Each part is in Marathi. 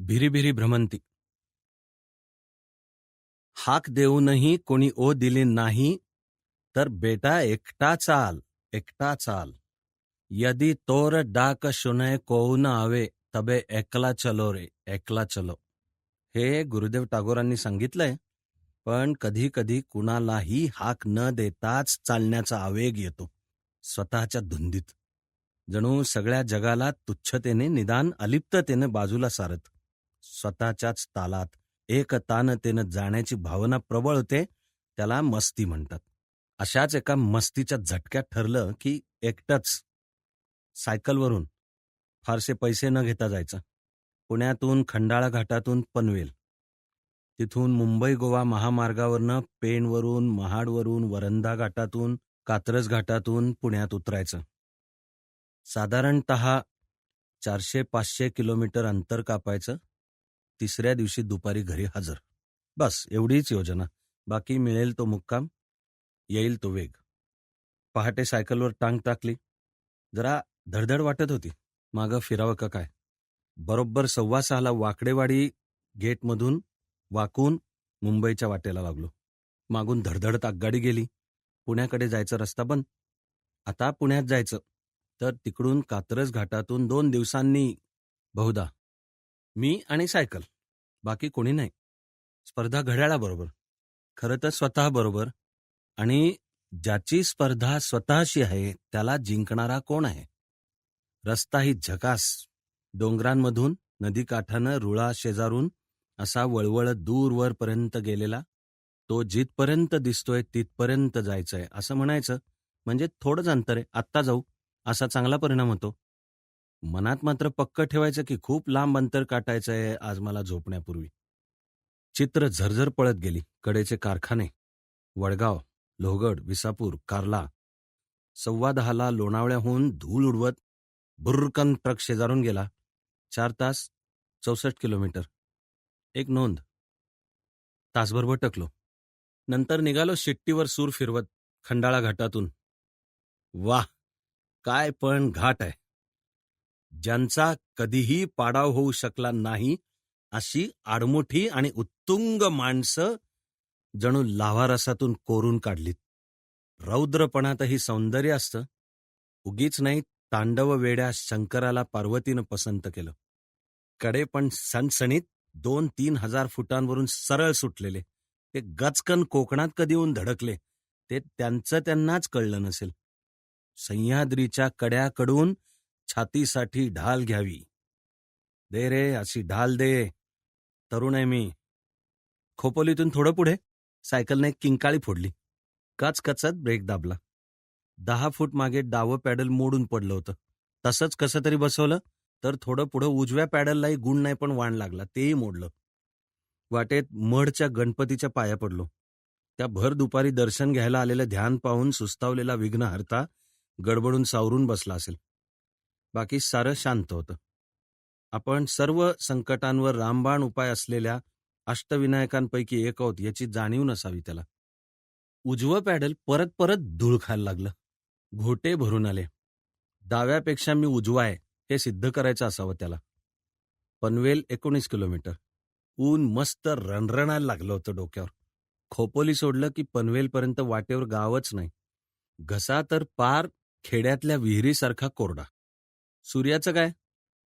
भिरीभिरी भ्रमंती. हाक देऊनही कोणी ओ दिली नाही तर बेटा एकटा चाल एकटा चाल. यदि तोर डाक शुनय कोऊन आवे तबे एकला चलो रे एकला चलो. हे गुरुदेव टागोरांनी सांगितलंय पण कधी कधी कुणालाही हाक न देताच चालण्याचा आवेग येतो स्वतःच्या धुंदीत. जणू सगळ्या जगाला तुच्छतेने निदान अलिप्ततेने बाजूला सारत. स्वतःच्याच तालात एकतानतेनं जाण्याची भावना प्रबळ होते त्याला मस्ती म्हणतात. अशाच एका मस्तीच्या झटक्यात ठरलं की एकटंच सायकलवरून फारसे पैसे न घेता जायचं. पुण्यातून खंडाळा घाटातून पनवेल. तिथून मुंबई गोवा महामार्गावरनं पेणवरून महाडवरून वरंधा घाटातून कात्रज घाटातून पुण्यात उतरायचं. साधारणत चारशे पाचशे किलोमीटर अंतर कापायचं. तिसऱ्या दिवशी दुपारी घरी हजर. बस एवढीच योजना. बाकी मिळेल तो मुक्काम येईल तो वेग. पहाटे सायकलवर टांग टाकली. जरा धडधड वाटत होती. मागं फिरावं का काय? बरोबर सव्वा सहाला वाकडेवाडी गेटमधून वाकून मुंबईच्या वाटेला लागलो. मागून धडधडत आगगाडी गेली. पुण्याकडे जायचा रस्ता बंद. आता पुण्यात जायचं. तर तिकडून कात्रज घाटातून दोन दिवसांनी बहुधा मी आणि सायकल. बाकी कोणी नाही. स्पर्धा घड्याळाबरोबर. खरं तर स्वतःबरोबर आणि ज्याची स्पर्धा स्वतःशी आहे त्याला जिंकणारा कोण आहे? रस्ता ही झकास. डोंगरांमधून नदीकाठानं रुळा शेजारून असा वळवळत दूरवरपर्यंत गेलेला तो जिथपर्यंत दिसतोय तिथपर्यंत जायचंय असं म्हणायचं. म्हणजे थोडंच अंतर आहे. आत्ता जाऊ. असा चांगला परिणाम होतो. मनात मात्र पक्क ठेवायचं की खूप लांब अंतर काटायचंय आज मला झोपण्यापूर्वी. चित्र झरझर पळत गेली. कडेचे कारखाने वडगाव लोहगड विसापूर कार्ला. सव्वा दहाला लोणावळ्याहून धूळ उडवत बुर्रकन ट्रक शेजारून गेला. चार तास चौसष्ट किलोमीटर. एक नोंद. तासभर भटकलो. नंतर निघालो शिट्टीवर सूर फिरवत खंडाळा घाटातून. वाह! काय पण घाट आहे. ज्यांचा कधीही पाडाव होऊ शकला नाही अशी आडमुठी आणि उत्तुंग माणसं जणू लाव्हारसातून कोरून काढलीत. रौद्रपणातही सौंदर्य असतं. उगीच नाही तांडव वेड्या शंकराला पार्वतीनं पसंत केलं. कडे पण सणसणीत दोन तीन हजार फुटांवरून सरळ सुटलेले. ते गचकन कोकणात कधी येऊन धडकले ते त्यांचं त्यांनाच कळलं नसेल. सह्याद्रीच्या कड्याकडून छातीसाठी ढाल घ्यावी. दे रे अशी ढाल दे. तरुण आहे मी. खोपोलीतून थोडं पुढे. सायकलने किंकाळी फोडली. काच कचत ब्रेक दाबला. दहा फूट मागे डावं पॅडल मोडून पडलं होतं. तसंच कसं तरी बसवलं तर थोडं पुढं उजव्या पॅडललाही गुण नाही पण वाण लागला. तेही मोडलं. वाटेत मढच्या गणपतीच्या पाया पडलो. त्या भर दुपारी दर्शन घ्यायला आलेलं ध्यान पाहून सुस्तावलेला विघ्न हरता गडबडून सावरून बसला असेल. बाकी सारं शांत होतं. आपण सर्व संकटांवर रामबाण उपाय असलेल्या अष्टविनायकांपैकी एक आहोत याची जाणीव नसावी त्याला. उजवं पॅडल परत परत धूळ खायला लागलं. घोटे भरून आले. डाव्यापेक्षा मी उजवा आहे हे सिद्ध करायचं असावं त्याला. पनवेल एकोणीस किलोमीटर. ऊन मस्त रणरणायला लागलं होतं डोक्यावर. खोपोली सोडलं की पनवेलपर्यंत वाटेवर गावच नाही. घसा तर पार खेड्यातल्या विहिरीसारखा कोरडा. सूर्याचं काय?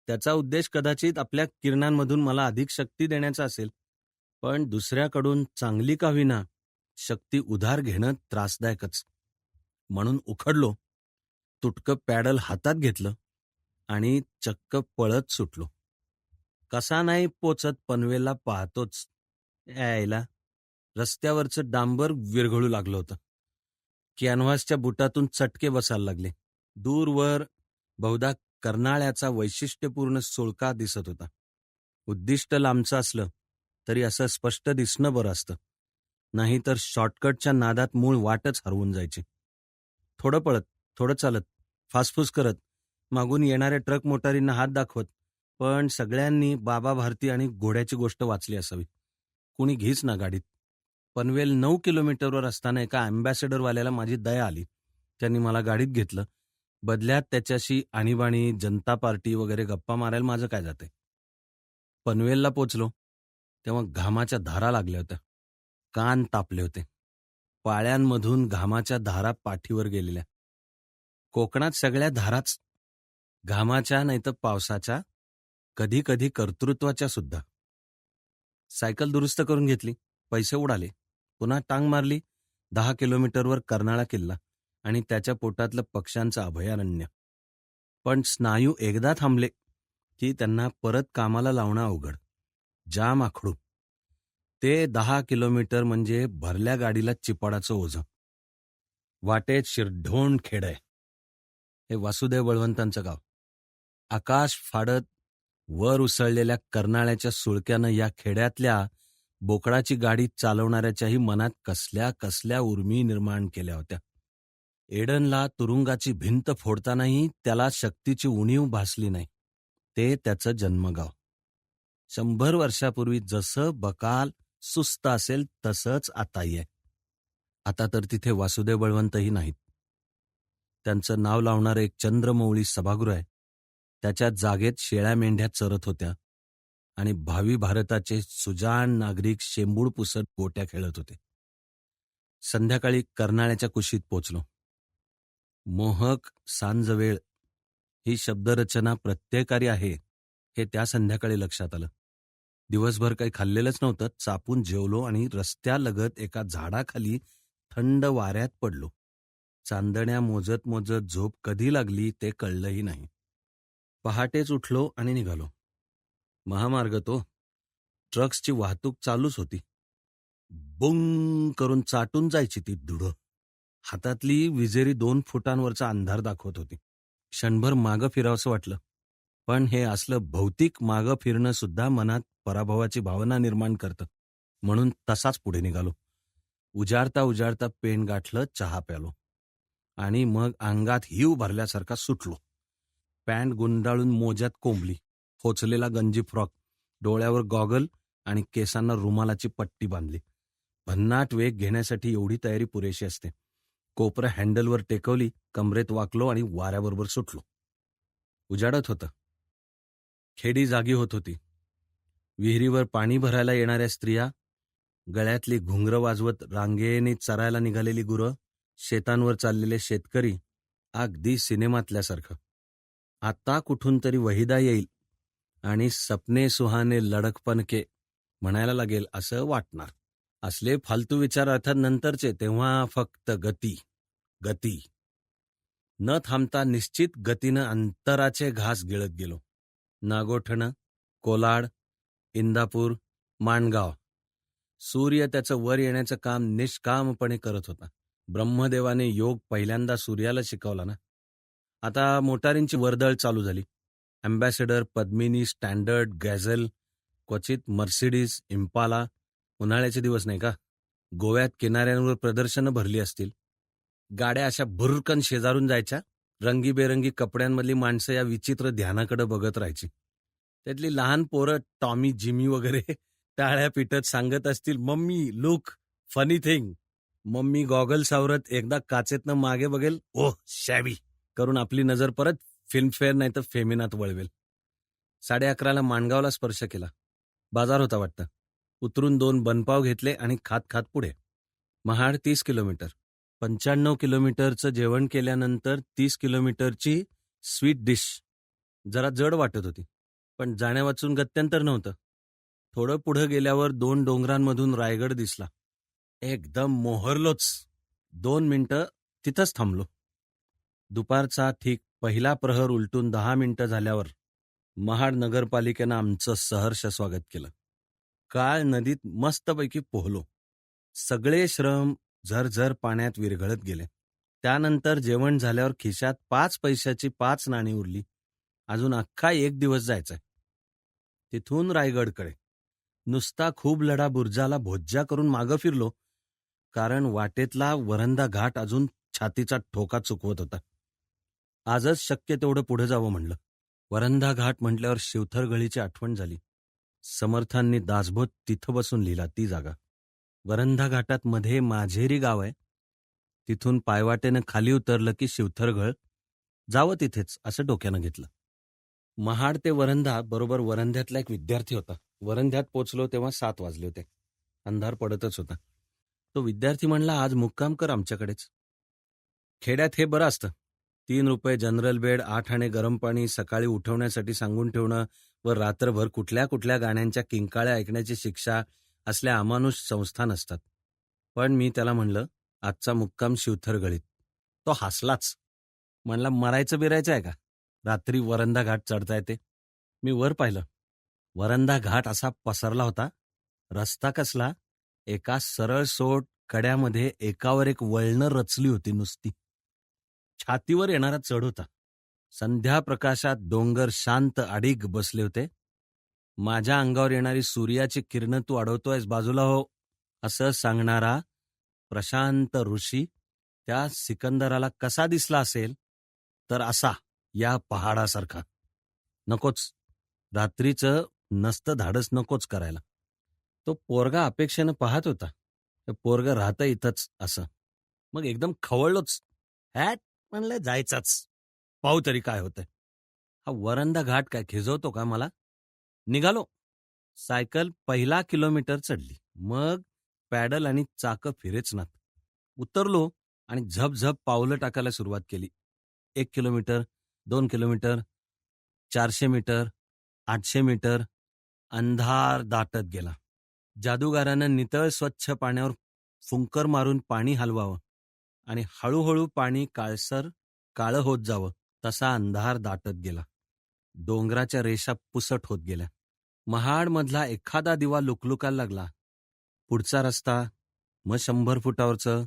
त्याचा उद्देश कदाचित आपल्या किरणांमधून मला अधिक शक्ती देण्याचा असेल. पण दुसऱ्याकडून चांगली का विना शक्ती उधार घेणं त्रासदायकच. म्हणून उखडलो तुटकं पॅडल हातात घेतलं आणि चक्क पळत सुटलो. कसा नाही पोचत पनवेलला पाहतोच. यायला रस्त्यावरचं डांबर विरघळू लागलं होतं. कॅनव्हासच्या बुटातून चटके बसायला लागले. दूरवर बहुधा कर्नाळ्याचा वैशिष्ट्यपूर्ण सुळका दिसत होता. उद्दिष्ट लांबचं असलं तरी असं स्पष्ट दिसणं बरं असतं. नाहीतर शॉर्टकटच्या नादात मूळ वाटच हरवून जायची. थोडं पळत थोडं चालत फासफूस करत मागून येणाऱ्या ट्रक मोटारींना हात दाखवत पण सगळ्यांनी बाबा भारती आणि घोड्याची गोष्ट वाचली असावी. कुणी घेच ना गाडीत. पनवेल नऊ किलोमीटरवर असताना एका अँबॅसेडरवाल्याला माझी दया आली. त्यांनी मला गाडीत घेतलं. बदल्यात त्याच्याशी आणीबाणी जनता पार्टी वगैरे गप्पा मारायला माझं काय जाते पनवेलला पोचलो तेव्हा घामाच्या धारा लागल्या होत्या. कान तापले होते. पाळ्यांमधून घामाच्या धारा पाठीवर गेलेल्या. कोकणात सगळ्या धाराच घामाच्या नाही तर पावसाच्या कधी कधी कर्तृत्वाच्या सुद्धा. सायकल दुरुस्त करून घेतली पैसे उडाले. पुन्हा टांग मारली दहा किलोमीटरवर कर्नाळा किल्ला. आणि त्याच्या पोटातलं पक्ष्यांचं अभयारण्य. पण स्नायू एकदा थांबले की त्यांना परत कामाला लावणं अवघड. जाम आखडू. ते दहा किलोमीटर म्हणजे भरल्या गाडीला चिपाडाचं ओझं. वाटेत शिरढोण खेड. आहे हे वासुदेव बळवंतांचं गाव. आकाश फाडत वर उसळलेल्या कर्नाळ्याच्या सुळक्यानं या खेड्यातल्या बोकडाची गाडी चालवणाऱ्याच्याही मनात कसल्या कसल्या उर्मी निर्माण केल्या होत्या. एडनला तुरुंगाची भिंत फोडतानाही त्याला शक्तीची उणीव भासली नाही. ते त्याचं जन्मगाव. शंभर वर्षापूर्वी जसं बकाल सुस्त असेल तसंच आताही आहे आता तर तिथे वासुदेव बळवंतही नाहीत. त्यांचं नाव लावणारं एक चंद्रमौळी सभागृह आहे. त्याच्या जागेत शेळ्या मेंढ्या चरत होत्या आणि भावी भारताचे सुजाण नागरिक शेंबूड पुसत गोट्या खेळत होते. संध्याकाळी कर्नाळ्याच्या कुशीत पोचलो. मोहक सांजवेळ ही शब्दरचना प्रत्ययकारी आहे हे त्या संध्याकाळी लक्षात आलं. दिवसभर काही खाल्लेलंच नव्हतं चापून जेवलो आणि रस्त्यालगत एका झाडाखाली थंड वाऱ्यात पडलो. चांदण्या मोजत मोजत झोप कधी लागली ते कळलंही नाही. पहाटेच उठलो आणि निघालो. महामार्ग तो. ट्रक्सची वाहतूक चालूच होती. बुंग करून चाटून जायची ती धुडं. हातातली विजेरी दोन फुटांवरचा अंधार दाखवत होती. क्षणभर मागं फिरावंसं वाटलं. पण हे असलं भौतिक मागं फिरणं सुद्धा मनात पराभवाची भावना निर्माण करतं. म्हणून तसाच पुढे निघालो. उजाडता उजाडता पेन गाठलं चहा प्यालो. आणि मग अंगात हिव भरल्यासारखा सुटलो. पॅन्ट गुंडाळून मोज्यात कोंबली. खोचलेला गंजी फ्रॉक. डोळ्यावर गॉगल आणि केसांना रुमालाची पट्टी बांधली. भन्नाट वेग घेण्यासाठी एवढी तयारी पुरेशी असते. कोपरं हँडलवर टेकवली कमरेत वाकलो आणि वाऱ्याबरोबर सुटलो. उजाडत होतं. खेडी जागी होत होती. विहिरीवर पाणी भरायला येणाऱ्या स्त्रिया गळ्यातली घुंगरं वाजवत रांगेने चरायला निघालेली गुरं शेतांवर चाललेले शेतकरी अगदी सिनेमातल्यासारखं. आता कुठून तरी वहिदा येईल आणि सपने सुहाने लडकपणके म्हणायला लागेल असं वाटणार. असले फालतू विचार अर्थात नंतरचे तेव्हा फक्त गती. गती. न थांबता निश्चित गतीनं अंतराचे घास गिळत गेलो. नागोठणं कोलाड इंदापूर माणगाव. सूर्य त्याचं वर येण्याचं काम निष्कामपणे करत होता. ब्रह्मदेवाने योग पहिल्यांदा सूर्याला शिकवला ना? आता मोटारींची वर्दळ चालू झाली. अँबॅसेडर पद्मिनी स्टँडर्ड गॅझल क्वचित मर्सिडीज इम्पाला उन्हाळ्याचे दिवस नाही का? गोव्यात किनाऱ्यांवर प्रदर्शनं भरली असतील. गाड्या अशा भुरकन शेजारून जायच्या. रंगीबेरंगी कपड्यांमधली माणसं या विचित्र ध्यानाकडे बघत राहायची. त्यातली लहान पोरं टॉमी जिमी वगैरे टाळ्या पिटत सांगत असतील mummy look funny thing. Mummy goggle सावरत एकदा काचेतनं मागे बघेल ओह शॅवी करून आपली नजर परत फिल्मफेअर नाही तर फेमिनात वळवेल. साडे अकराला माणगावला स्पर्श केला. बाजार होता वाटतं. उतरून दोन बनपाव घेतले आणि खात खात पुढे. महाड तीस किलोमीटर. पंच्याण्णव किलोमीटरचं जेवण केल्यानंतर तीस किलोमीटरची स्वीट डिश. जरा जड वाटत होती पण जाण्यावाचून गत्यंतर नव्हतं. थोडं पुढं गेल्यावर दोन डोंगरांमधून रायगड दिसला. एकदम मोहरलोच. दोन मिनटं तिथंच थांबलो. दुपारचा ठीक पहिला प्रहर उलटून दहा मिनिटं झाल्यावर महाड नगरपालिकेनं आमचं सहर्ष स्वागत केलं. काळ नदीत मस्तपैकी पोहलो. सगळे श्रम झरझर पाण्यात विरघळत गेले. त्यानंतर जेवण झाल्यावर खिशात पाच पैशाची पाच नाणी उरली. अजून अख्खा एक दिवस जायचाय. तिथून रायगडकडे. नुसता खूप लढा बुर्जाला भोज्जा करून मागं फिरलो कारण वाटेतला वरंदा घाट अजून छातीचा ठोका चुकवत होता. आजच शक्य तेवढं पुढे जावं म्हणलं. वरंदा घाट म्हटल्यावर शिवथर गळीची आठवण झाली. समर्थांनी दासबोध तिथं बसून लिहिला ती जागा. वरंधा घाटात मध्ये माझेरी गाव आहे. तिथून पायवाटेनं खाली उतरलं की शिवथरगळ जावं तिथेच असं डोक्यानं घेतलं. महाड ते वरंधा बरोबर वरंध्यातला एक विद्यार्थी होता. वरंध्यात पोचलो तेव्हा सात वाजले होते. अंधार पडतच होता. तो विद्यार्थी म्हणला आज मुक्काम कर आमच्याकडेच. खेड्यात हे बरं असतं. तीन रुपये जनरल बेड आठ आणे गरम पाणी सकाळी उठवण्यासाठी सांगून ठेवणं व रात्रभर कुठल्या कुठल्या गाण्यांच्या किंकाळ्या ऐकण्याची शिक्षा असल्या अमानुष संस्थान असतात पण मी त्याला म्हणलं आजचा मुक्काम शिवथरगळीत तो हसलाच. म्हणला मरायचं बिरायचं आहे का? रात्री वरंदा घाट चढता येते. मी वर पाहिलं. वरंदा घाट असा पसरला होता. रस्ता कसला? एका सरळ सोट कड्यामध्ये एकावर एक वळणं रचली होती नुसती. छातीवर येणारा चढ होता. संध्या प्रकाशात डोंगर शांत आडीग बसले होते. माझ्या अंगावर येणारी सूर्याची किरण तू अडवतोयस बाजूला हो असं सांगणारा प्रशांत ऋषी त्या सिकंदराला कसा दिसला असेल तर असा या पहाडासारखा. नकोच रात्रीचं नसतं धाडस नकोच करायला. तो पोरगा अपेक्षेनं पाहत होता. पोरग राहतं इथंच असं. मग एकदम खवळलोच. हॅट म्हणलं जायचाच. पाहू तरी काय होतंय. हा वरंदा घाट काय खिजवतो का मला? निघालो. सायकल पहिला किलोमीटर चढली. मग पॅडल आणि चाकं फिरेच नात. उतरलो आणि झपझप पावलं टाकायला सुरुवात केली. एक किलोमीटर दोन किलोमीटर चारशे मीटर आठशे मीटर अंधार दाटत गेला. जादूगारानं नितळ स्वच्छ पाण्यावर फुंकर मारून पाणी हलवावं आणि हळूहळू पाणी काळसर काळं होत जावं तसा अंधार दाटत गेला. डोंगराच्या रेषा पुसट होत गेल्या. महाडमधला एखादा दिवा लुकलुकायला लागला. पुढचा रस्ता मग शंभर फुटावरचं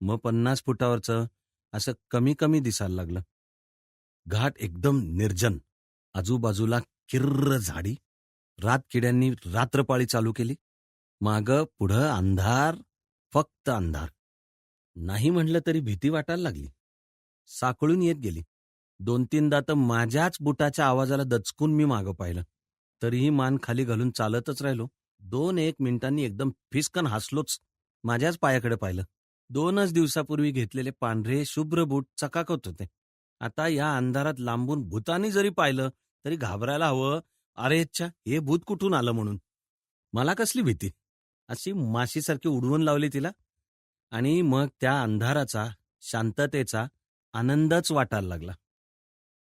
मग पन्नास फुटावरचं असं कमी कमी दिसायला लागलं. घाट एकदम निर्जन. आजूबाजूला किर्र झाडी. रात किड्यांनी रात्रपाळी चालू केली. माग पुढं अंधार फक्त अंधार. नाही म्हटलं तरी भीती वाटायला लागली. साकळून येत गेली. दोन तीनदा तर माझ्याच बुटाच्या आवाजाला दचकून मी मागं पाहिलं. तरीही मान खाली घालून चालतच राहिलो. दोन एक मिनिटांनी एकदम फिसकन हसलोच माझ्याच पायाकडे पाहिलं. दोनच दिवसापूर्वी घेतलेले पांढरे शुभ्र बूट चकाकत होते. आता या अंधारात लांबून भूतानी जरी पाहिलं तरी घाबरायला हवं. अरेच्छा हे भूत कुठून आलं म्हणून? मला कसली भीती? अशी माशीसारखी उडवून लावली तिला. आणि मग त्या अंधाराचा शांततेचा आनंदच वाटायला लागला.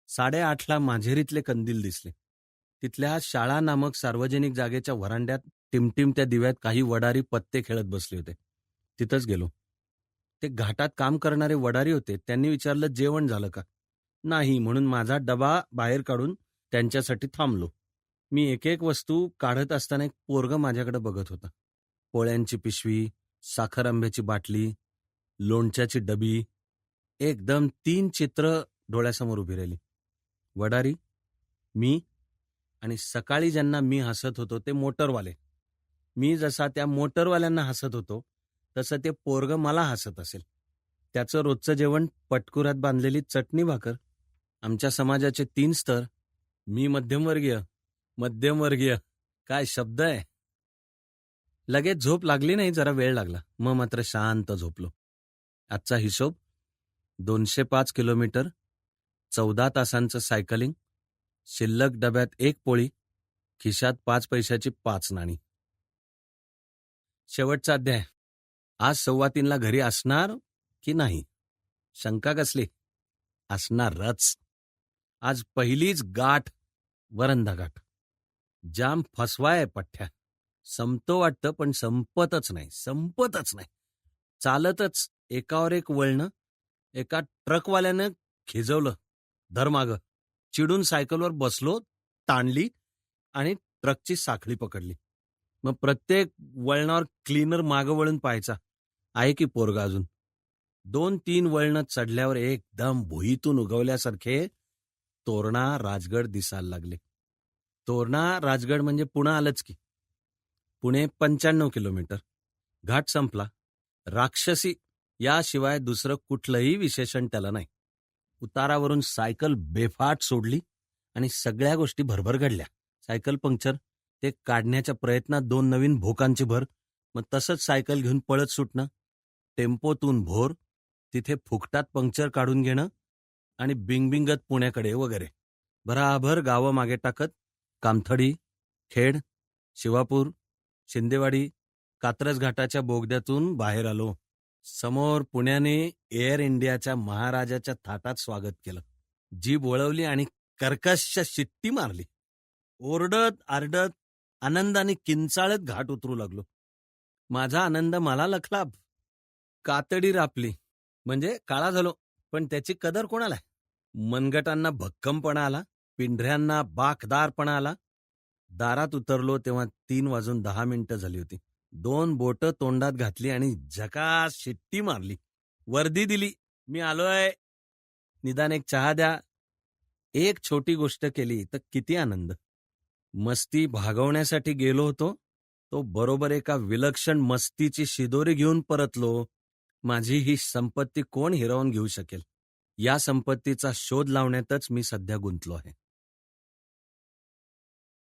साडेआठला माझेरीतले कंदील दिसले. तिथल्या शाळा नामक सार्वजनिक जागेच्या व्हरांड्यात टिमटिम त्या दिव्यात काही वडारी पत्ते खेळत बसले होते. तिथंच गेलो. ते घाटात काम करणारे वडारी होते त्यांनी विचारलं जेवण झालं का? नाही म्हणून माझा डबा बाहेर काढून त्यांच्यासाठी थांबलो. मी एक एक वस्तू काढत असताना एक पोरग माझ्याकडे बघत होता. पोळ्यांची पिशवी साखर आंब्याची बाटली लोणच्याची डबी एकदम तीन चित्र डोळ्यासमोर उभी राहिली. वडारी मी आणि सकाळी ज्यांना मी हसत होतो ते मोटरवाले. मी जसा त्या मोटरवाल्यांना हसत होतो तसं ते पोरग मला हसत असेल. त्याचं रोजचं जेवण पटकुरात बांधलेली चटणी भाकर आमच्या समाजाचे तीन स्तर मी मध्यमवर्गीय मध्यमवर्गीय काय शब्द आहे? लगेच झोप लागली नाही जरा वेळ लागला. मग मात्र शांत झोपलो. आजचा हिशोब दोनशे पाच किलोमीटर चौदा तासांचं सायकलिंग शिल्लक डब्यात एक पोळी खिशात पाच पैशाची पाच नाणी. शेवटचा अध्याय. आज सव्वा तीनला घरी असणार की नाही? शंका कसली? असणारच. आज पहिलीच गाठ वरंदा गाठ. जाम फसवाय पठ्ठ्या. संपतो वाटतं पण संपतच नाही संपतच नाही. चालतच एकावर एक वळणं एका ट्रकवाल्यानं खिजवलं. धरमाग. चिडून सायकलवर बसलो ताणली आणि ट्रकची साखळी पकडली. मग प्रत्येक वळणावर क्लीनर मागं वळून पाहायचा. आहे की पोरगा अजून? दोन तीन वळणं चढल्यावर एकदम भुईतून उगवल्यासारखे तोरणा राजगड दिसायला लागले. तोरणा राजगड म्हणजे पुणे आलंच की. पुणे पंच्याण्णव किलोमीटर. घाट संपला. राक्षसी याशिवाय दुसरं कुठलंही विशेषण त्याला नाही. उतारावरून सायकल बेफाट सोडली आणि सगळ्या गोष्टी भरभर घडल्या. सायकल पंक्चर ते काढण्याच्या प्रयत्नात दोन नवीन भोकांची भर मग तसंच सायकल घेऊन पळत सुटणं टेम्पोतून भोर तिथे फुकटात पंक्चर काढून घेणं आणि बिंगबिंगत पुण्याकडे वगैरे. भराभर गावं मागे टाकत कामथडी खेड शिवापूर शिंदेवाडी कात्रज घाटाच्या बोगद्यातून बाहेर आलो. समोर पुण्याने एअर इंडियाच्या महाराजाच्या थाटात स्वागत केलं. जीभ वळवली आणि कर्कश शिट्टी मारली. ओरडत आरडत आनंदाने किंचाळत घाट उतरू लागलो. माझा आनंद मला लखलाब कातडी रापली. म्हणजे काळा झालो. पण त्याची कदर कोणाला? मनगटांना भक्कमपणा आला. पिंढऱ्यांना बाकदारपणा आला. दारात उतरलो तेव्हा तीन वाजून दहा मिनिटं झाली होती. दोन बोट तोंडात घातली आणि झकास शिट्टी मारली. वर्दी दिली. मी आलोय. निदान एक चहा द्या. एक छोटी गोष्ट केली तर किती आनंद. मस्ती भागवण्यासाठी गेलो होतो. तो बरोबर एका विलक्षण मस्तीची शिदोरी घेऊन परतलो. माझी ही संपत्ती कोण हिरावून घेऊ शकेल? या संपत्तीचा शोध लावण्यातच मी सध्या गुंतलो आहे.